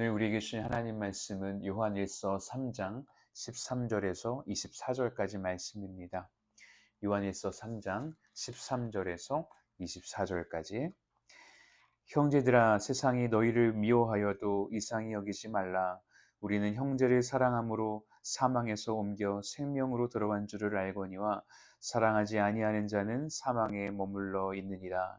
오늘 우리에게 주신 하나님 말씀은 요한일서 3장 13절에서 24절까지 말씀입니다. 요한일서 3장 13절에서 24절까지. 형제들아 세상이 너희를 미워하여도 이상히 여기지 말라. 우리는 형제를 사랑함으로 사망에서 옮겨 생명으로 들어간 줄을 알거니와 사랑하지 아니하는 자는 사망에 머물러 있느니라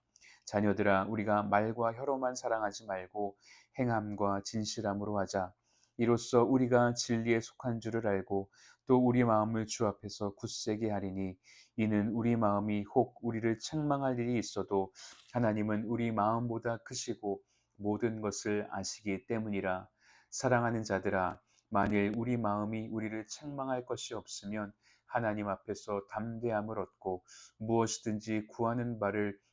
자녀들아 우리가 말과 혀로만 사랑하지 말고 행함과 진실함으로 하자. 이로써 우리가 진리에 속한 줄을 알고 또 우리 마음을 주 앞에서 굳세게 하리니 이는 우리 마음이 혹 우리를 책망할 일이 있어도 하나님은 우리 마음보다 크시고 모든 것을 아시기 때문이라 사랑하는 자들아 만일 우리 마음이 우리를 책망할 것이 없으면 하나님 앞에서 담대함을 얻고 무엇이든지 구하는 바를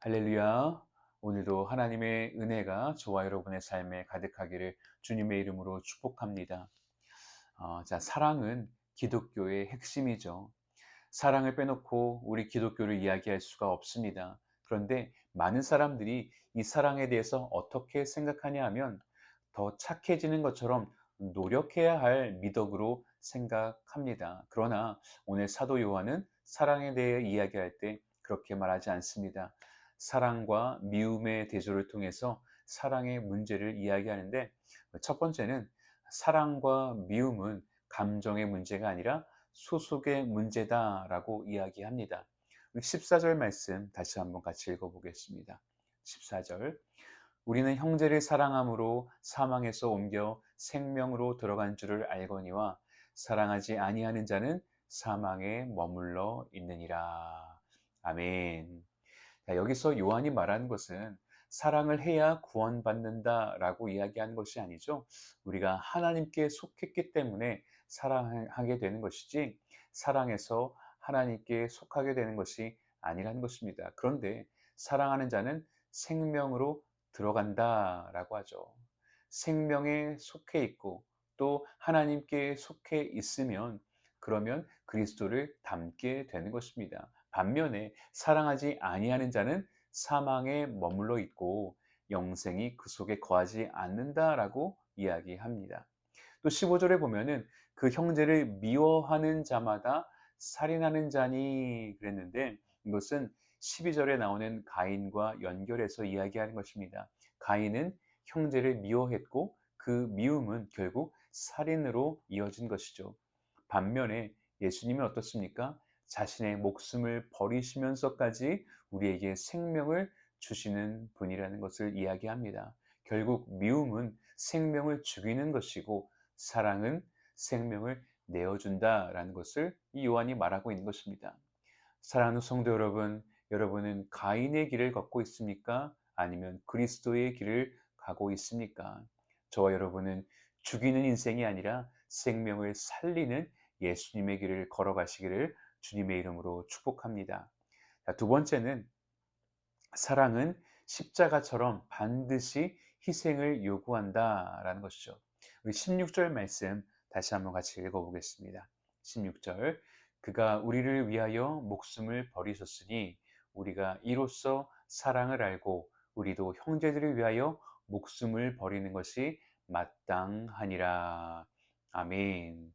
할렐루야. 오늘도 하나님의 은혜가 저와 여러분의 삶에 가득하기를 주님의 이름으로 축복합니다. 어, 자, 사랑은 기독교의 핵심이죠. 사랑을 빼놓고 우리 기독교를 이야기할 수가 없습니다. 그런데 많은 사람들이 이 사랑에 대해서 어떻게 생각하냐 하면 더 착해지는 것처럼 노력해야 할 미덕으로 생각합니다. 그러나 오늘 사도 요한은 사랑에 대해 이야기할 때 그렇게 말하지 않습니다. 사랑과 미움의 대조를 통해서 사랑의 문제를 이야기하는데 첫 번째는 사랑과 미움은 감정의 문제가 아니라 소속의 문제다라고 이야기합니다. 14절 말씀 다시 한번 같이 읽어보겠습니다. 14절 우리는 형제를 사랑함으로 사망에서 옮겨 생명으로 들어간 줄을 알거니와 사랑하지 아니하는 자는 사망에 머물러 있느니라. 아멘. 여기서 요한이 말하는 것은 사랑을 해야 구원받는다라고 이야기하는 것이 아니죠. 우리가 하나님께 속했기 때문에 사랑하게 되는 것이지 사랑해서 하나님께 속하게 되는 것이 아니라는 것입니다. 그런데 사랑하는 자는 생명으로 들어간다라고 하죠. 생명에 속해 있고 또 하나님께 속해 있으면 그러면 그리스도를 닮게 되는 것입니다. 반면에 사랑하지 아니하는 자는 사망에 머물러 있고 영생이 그 속에 거하지 않는다라고 이야기합니다. 또 15절에 보면은 그 형제를 미워하는 자마다 살인하는 자니 그랬는데 이것은 12절에 나오는 가인과 연결해서 이야기하는 것입니다. 가인은 형제를 미워했고 그 미움은 결국 살인으로 이어진 것이죠. 반면에 예수님은 어떻습니까? 자신의 목숨을 버리시면서까지 우리에게 생명을 주시는 분이라는 것을 이야기합니다. 결국 미움은 생명을 죽이는 것이고 사랑은 생명을 내어준다라는 것을 이 요한이 말하고 있는 것입니다. 사랑하는 성도 여러분, 여러분은 가인의 길을 걷고 있습니까? 아니면 그리스도의 길을 가고 있습니까? 저와 여러분은 죽이는 인생이 아니라 생명을 살리는 예수님의 길을 걸어가시기를 주님의 이름으로 축복합니다. 두 번째는 사랑은 십자가처럼 반드시 희생을 요구한다라는 것이죠. 우리 16절 말씀 다시 한번 같이 읽어보겠습니다. 16절 그가 우리를 위하여 목숨을 버리셨으니 우리가 이로써 사랑을 알고 우리도 형제들을 위하여 목숨을 버리는 것이 마땅하니라. 아멘.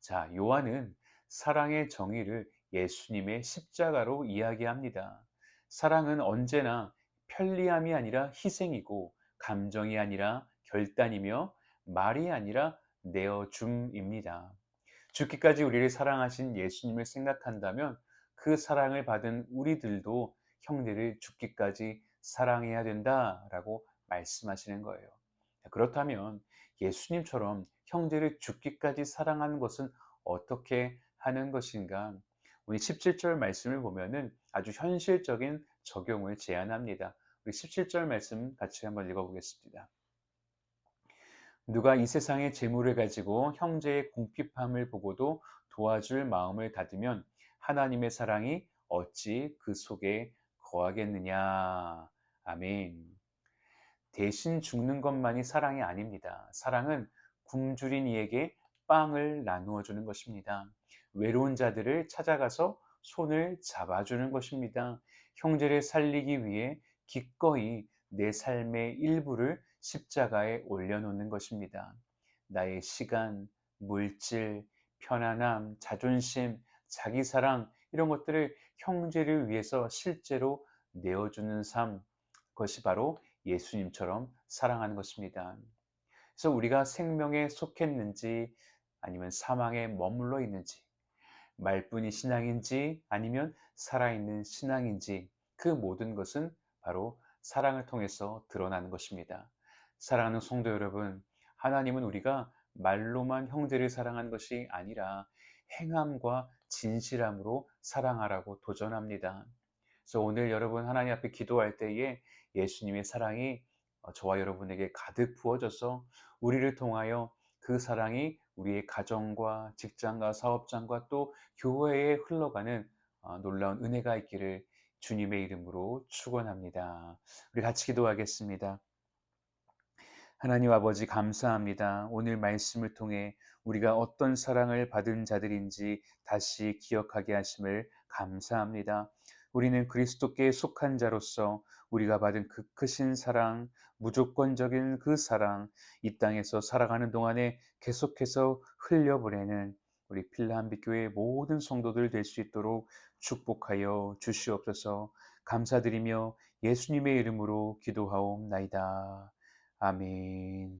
자, 요한은 사랑의 정의를 예수님의 십자가로 이야기합니다. 사랑은 언제나 편리함이 아니라 희생이고 감정이 아니라 결단이며 말이 아니라 내어줌입니다. 죽기까지 우리를 사랑하신 예수님을 생각한다면 그 사랑을 받은 우리들도 형제를 죽기까지 사랑해야 된다라고 말씀하시는 거예요. 그렇다면 예수님처럼 형제를 죽기까지 사랑하는 것은 어떻게 하는 것인가? 우리 17절 말씀을 보면은 아주 현실적인 적용을 제안합니다. 우리 17절 말씀 같이 한번 읽어보겠습니다. 누가 이 세상의 재물을 가지고 형제의 궁핍함을 보고도 도와줄 마음을 닫으면 하나님의 사랑이 어찌 그 속에 거하겠느냐. 아멘. 대신 죽는 것만이 사랑이 아닙니다. 사랑은 굶주린 이에게 빵을 나누어 주는 것입니다. 외로운 자들을 찾아가서 손을 잡아주는 것입니다. 형제를 살리기 위해 기꺼이 내 삶의 일부를 십자가에 올려놓는 것입니다. 나의 시간, 물질, 편안함, 자존심, 자기 사랑, 이런 것들을 형제를 위해서 실제로 내어주는 삶, 그것이 바로 예수님처럼 사랑하는 것입니다. 그래서 우리가 생명에 속했는지 아니면 사망에 머물러 있는지 말뿐이 신앙인지 아니면 살아있는 신앙인지 그 모든 것은 바로 사랑을 통해서 드러나는 것입니다. 사랑하는 성도 여러분, 하나님은 우리가 말로만 형제를 사랑하는 것이 아니라 행함과 진실함으로 사랑하라고 도전합니다. 그래서 오늘 여러분 하나님 앞에 기도할 때에 예수님의 사랑이 어, 저와 여러분에게 가득 부어져서 우리를 통하여 그 사랑이 우리의 가정과 직장과 사업장과 또 교회에 흘러가는 어, 놀라운 은혜가 있기를 주님의 이름으로 축원합니다. 우리 같이 기도하겠습니다. 하나님 아버지 감사합니다. 오늘 말씀을 통해 우리가 어떤 사랑을 받은 자들인지 다시 기억하게 하심을 감사합니다. 우리는 그리스도께 속한 자로서 우리가 받은 그 크신 사랑, 무조건적인 그 사랑, 이 땅에서 살아가는 동안에 계속해서 흘려보내는 우리 필라한빛교회 모든 성도들 될 수 있도록 축복하여 주시옵소서 감사드리며 예수님의 이름으로 기도하옵나이다. 아멘.